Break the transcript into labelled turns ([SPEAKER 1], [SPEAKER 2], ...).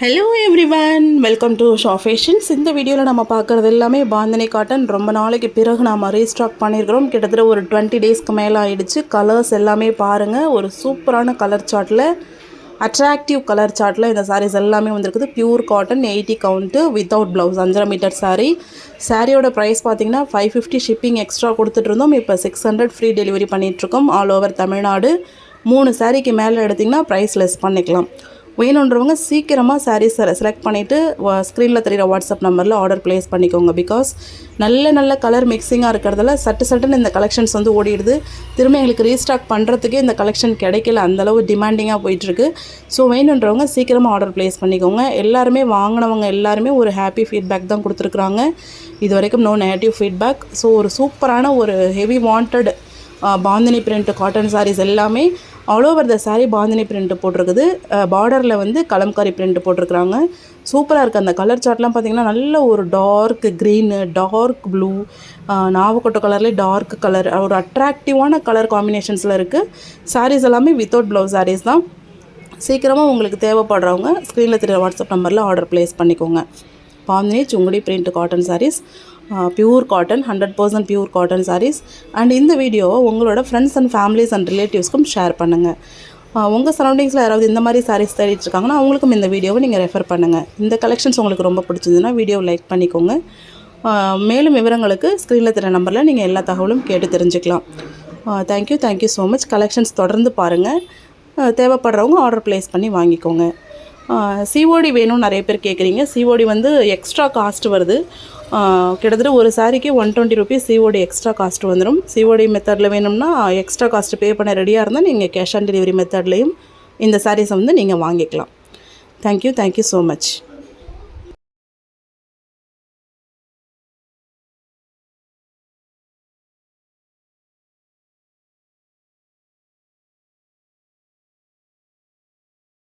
[SPEAKER 1] Hello everyone welcome to Sha fashions இந்த வீடியோவில் நம்ம பார்க்குறது எல்லாமே பாந்தனை காட்டன் ரொம்ப நாளைக்கு பிறகு நாம் ரீஸ்டாக் பண்ணியிருக்கிறோம் கிட்டத்தட்ட ஒரு டுவெண்ட்டி டேஸ்க்கு மேலே ஆகிடுச்சு கலர்ஸ் எல்லாமே பாருங்கள் ஒரு சூப்பரான கலர் சார்ட்டில் அட்ராக்டிவ் கலர் சார்ட்டில் இந்த சாரீஸ் எல்லாமே வந்திருக்குது. Pure cotton eighty count without blouse அஞ்சரை மீட்டர் சாரீ சாரியோட ப்ரைஸ் பார்த்தீங்கன்னா ஃபைவ் ஃபிஃப்டி ஷிப்பிங் எக்ஸ்ட்ரா கொடுத்துட்டு இருந்தோம். இப்போ சிக்ஸ் ஹண்ட்ரட் ஃப்ரீ டெலிவரி பண்ணிகிட்ருக்கோம் ஆல் ஓவர் தமிழ்நாடு. மூணு சாரீக்கு மேலே எடுத்திங்கன்னா ப்ரைஸ் லெஸ் பண்ணிக்கலாம். வேணுன்றவங்க சீக்கிரமாக சாரீஸ் செலக்ட் பண்ணிவிட்டு ஸ்க்ரீனில் தெரிகிற வாட்ஸ்அப் நம்பரில் ஆர்டர் ப்ளேஸ் பண்ணிக்கோங்க. பிகாஸ் நல்ல நல்ல கலர் மிக்சிங்காக இருக்கிறதால சட்டு சட்டுன்னு இந்த கலெக்ஷன்ஸ் வந்து ஓடிடுது. திரும்ப எங்களுக்கு ரீஸ்டாக் பண்ணுறதுக்கே இந்த கலெக்ஷன் கிடைக்கல. அந்தளவு டிமாண்டிங்காக போயிட்டுருக்கு. ஸோ வேணுன்றவங்க சீக்கிரமாக ஆர்டர் ப்ளேஸ் பண்ணிக்கோங்க. எல்லாருமே வாங்கினவங்க எல்லாருமே ஒரு ஹாப்பி ஃபீட்பேக் தான் கொடுத்துருக்குறாங்க. இது வரைக்கும் நோ நெகட்டிவ் ஃபீட்பேக் ஸோ ஒரு சூப்பரான ஒரு heavy wanted bandhani print cotton saris எல்லாமே all over the sari bandhani print போட்டிருக்குது. பார்டரில் வந்து கலம்காரி பிரிண்ட் போட்டிருக்கிறாங்க. சூப்பராக இருக்குது அந்த கலர் சார்ட்லாம் பார்த்தீங்கன்னா நல்ல ஒரு டார்க் க்ரீனு டார்க் ப்ளூ நாவக்கொட்டை கலர்லேயே டார்க் கலர் ஒரு அட்ராக்டிவான கலர் காம்பினேஷன்ஸில் இருக்குது சாரீஸ் எல்லாமே வித்தவுட் ப்ளவுஸ் சாரீஸ் தான். சீக்கிரமாக உங்களுக்கு தேவைப்படுறவங்க ஸ்க்ரீனில் தெரிய வாட்ஸ்அப் நம்பரில் ஆர்டர் ப்ளேஸ் பண்ணிக்கோங்க. Bandhani sungudi print cotton saris pure cotton hundred percent pure cotton saris and இந்த வீடியோவை உங்களோட ஃப்ரெண்ட்ஸ் அண்ட் ஃபேமிலிஸ் அண்ட் ரிலேட்டிவ்ஸ்க்கும் ஷேர் பண்ணுங்கள் உங்கள் சரௌண்டிங்ஸில் யாராவது இந்த மாதிரி சாரீஸ் தேடிட்டு இருக்காங்கன்னா அவங்களுக்கும் இந்த வீடியோவை நீங்கள் ரெஃபர் பண்ணுங்கள் இந்த கலெக்ஷன்ஸ் உங்களுக்கு ரொம்ப பிடிச்சதுன்னா வீடியோ லைக் பண்ணிக்கோங்க. மேலும் விவரங்களுக்கு ஸ்க்ரீனில் தர நம்பரில் நீங்கள் எல்லா தகவலும் கேட்டு தெரிஞ்சுக்கலாம். Thank you thank you so much collections தொடர்ந்து பாருங்கள் தேவைப்படுறவங்க ஆர்டர் ப்ளேஸ் பண்ணி வாங்கிக்கோங்க. சிஓடி வேணும்னு நிறைய பேர் கேட்குறீங்க சிஓடி வந்து எக்ஸ்ட்ரா காஸ்ட் வருது. கிட்டத்தட்ட ஒரு சாரிக்கு one twenty rupees COD extra cost வந்துடும் சிஓடி மெத்தடில் வேணும்னா எக்ஸ்ட்ரா காஸ்ட் பே பண்ண ரெடியாக இருந்தால் நீங்கள் கேஷ் ஆன் டெலிவரி மெத்தட்லேயும் இந்த சாரீஸை வந்து நீங்கள் வாங்கிக்கலாம். Thank you thank you so much